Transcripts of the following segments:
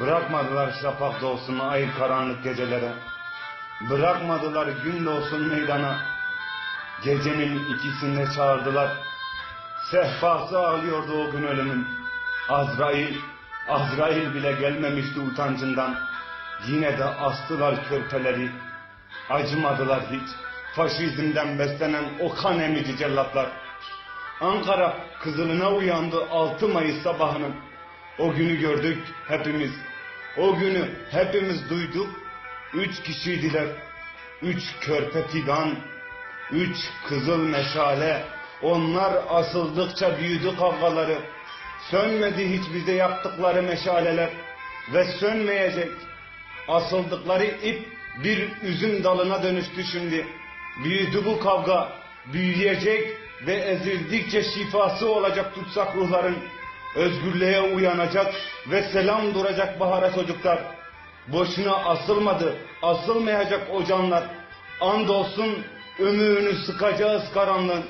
Bırakmadılar şafak doğsun ay karanlık gecelere. Bırakmadılar gün doğsun meydana. Gecenin ikisinde çağırdılar. Sehpası ağlıyordu o gün ölümün. Azrail, Azrail bile gelmemişti utancından. Yine de astılar körpeleri. Acımadılar hiç. Faşizmden beslenen o kan emici cellatlar. Ankara kızılına uyandı 6 Mayıs sabahının. O günü gördük hepimiz. O günü hepimiz duyduk. Üç kişiydiler. Üç körpe fidan. Üç kızıl meşale. Onlar asıldıkça büyüdü kavgaları. Sönmedi hiç bize yaptıkları meşaleler. Ve sönmeyecek. Asıldıkları ip bir üzüm dalına dönüştü şimdi. Büyüdü bu kavga. Büyüyecek ve ezildikçe şifası olacak tutsak ruhların. Özgürlüğe uyanacak ve selam duracak bahara çocuklar. Boşuna asılmadı, asılmayacak o canlar. Andolsun ömrünü sıkacağız karanlığın.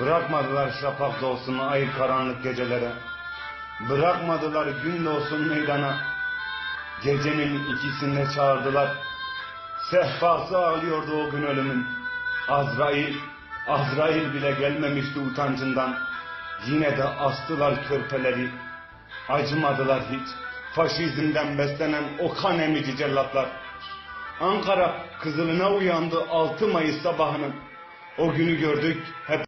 Bırakmadılar şafak doğsun ay karanlık gecelere. Bırakmadılar gün doğsun meydana. Gecenin ikisinde çağırdılar. Sehpası ağlıyordu o gün ölümün. Azrail, Azrail bile gelmemişti utancından. Yine de astılar körpeleri. Acımadılar hiç. Faşizmden beslenen o kan emici cellatlar. Ankara kızılına uyandı 6 Mayıs sabahının. O günü gördük hep